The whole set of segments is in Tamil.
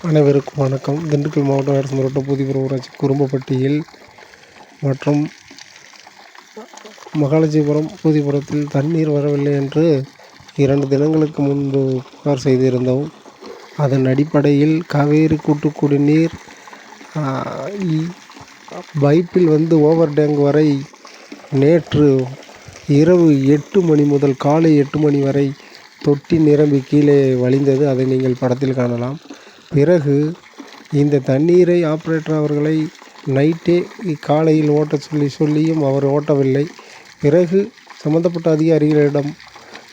அனைவருக்கும் வணக்கம். திண்டுக்கல் மாவட்டம் அரசு மாவட்டம் புதியபுரம் ஊராட்சி குறும்பப்பட்டியில் மற்றும் மகாலட்சுமிபுரம் புதியபுரத்தில் தண்ணீர் வரவில்லை என்று இரண்டு தினங்களுக்கு முன்பு புகார் செய்திருந்தோம். அதன் அடிப்படையில் காவேரி கூட்டு குடிநீர் பைப்பில் வந்து ஓவர் டேங்க் வரை நேற்று இரவு எட்டு மணி முதல் காலை எட்டு மணி வரை தொட்டி நிரம்பி கீழே வழிந்தது. அதை நீங்கள் படத்தில் காணலாம். பிறகு இந்த தண்ணீரை ஆப்ரேட்டர் அவர்களை நைட்டே காலையில் ஓட்ட சொல்லி சொல்லியும் அவர் ஓட்டவில்லை. பிறகு சம்மந்தப்பட்ட அதிகாரிகளிடம்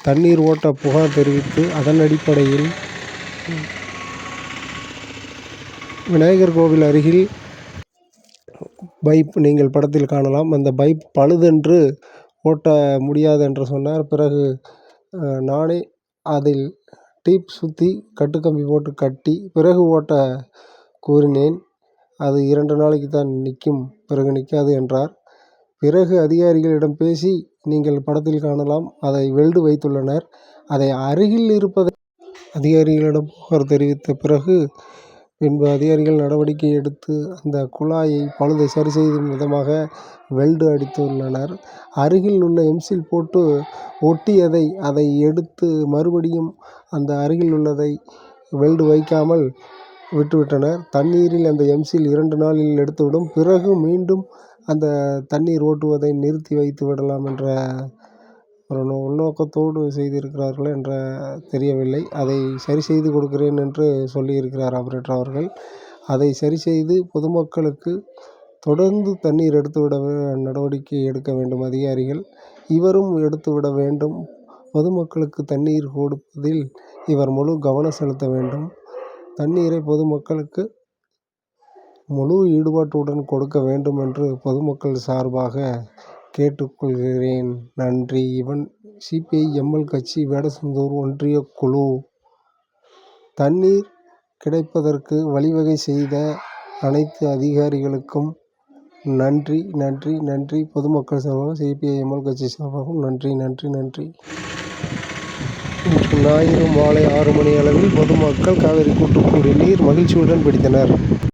தண்ணீர் ஓட்ட புகார் தெரிவித்து அதன் அடிப்படையில் விநாயகர் கோவில் அருகில் பைப் நீங்கள் படத்தில் காணலாம். அந்த பைப் பழுதென்று ஓட்ட முடியாது என்று சொன்னார். பிறகு நானே அதில் டீப் சுற்றி கட்டுக்கம்பி போட்டு கட்டி பிறகு ஓட்ட கூறினேன் அது இரண்டு நாளைக்கு தான் நிற்கும் பிறகு நிற்காது என்றார். பிறகு அதிகாரிகளிடம் பேசி நீங்கள் படத்தில் காணலாம் அதை வெல்டு வைத்துள்ளனர். அதை அருகில் இருப்பதை அதிகாரிகளிடம் புகார் தெரிவித்த பிறகு பின்பு அதிகாரிகள் நடவடிக்கை எடுத்து அந்த குழாயை பழுதை சரி செய்யும் விதமாக வெல்டு அடித்துள்ளனர் அருகில் உள்ள எம்சில் போட்டு ஒட்டியதை அதை எடுத்து மறுபடியும் அந்த அருகில் உள்ளதை வெல்டு வைக்காமல் விட்டுவிட்டனர். தண்ணீரில் அந்த எம்சில் இரண்டு நாளில் எடுத்துவிடும். பிறகு மீண்டும் அந்த தண்ணீர் ஓட்டுவதை நிறுத்தி வைத்து விடலாம் என்ற ஒரு உள்நோக்கத்தோடு செய்திருக்கிறார்கள் என்ற தெரியவில்லை. அதை சரி செய்து கொடுக்கிறேன் என்று சொல்லியிருக்கிறார் ஆப்ரேட்டர் அவர்கள். அதை சரி செய்து பொதுமக்களுக்கு தொடர்ந்து தண்ணீர் எடுத்துவிட நடவடிக்கை எடுக்க வேண்டும் அதிகாரிகள். இவரும் எடுத்துவிட வேண்டும். பொதுமக்களுக்கு தண்ணீர் கொடுப்பதில் இவர் முழு கவனம் செலுத்த வேண்டும். தண்ணீரை பொதுமக்களுக்கு முழு ஈடுபாட்டுடன் கொடுக்க வேண்டும் என்று பொதுமக்கள் சார்பாக கேட்டுக்கொள்கிறேன். நன்றி. இவன் சிபிஐ எம்எல் கட்சி வேடசந்தூர் ஒன்றிய குழு. தண்ணீர் கிடைப்பதற்கு வழிவகை செய்த அனைத்து அதிகாரிகளுக்கும் நன்றி நன்றி நன்றி. பொதுமக்கள் சார்பாகவும் சிபிஐ எம்எல் கட்சி சார்பாகவும் நன்றி நன்றி நன்றி. ஞாயிறு மாலை ஆறு மணி அளவில் பொதுமக்கள் காவிரி கூட்டு நீர் மகிழ்ச்சியுடன் பிடித்தனர்.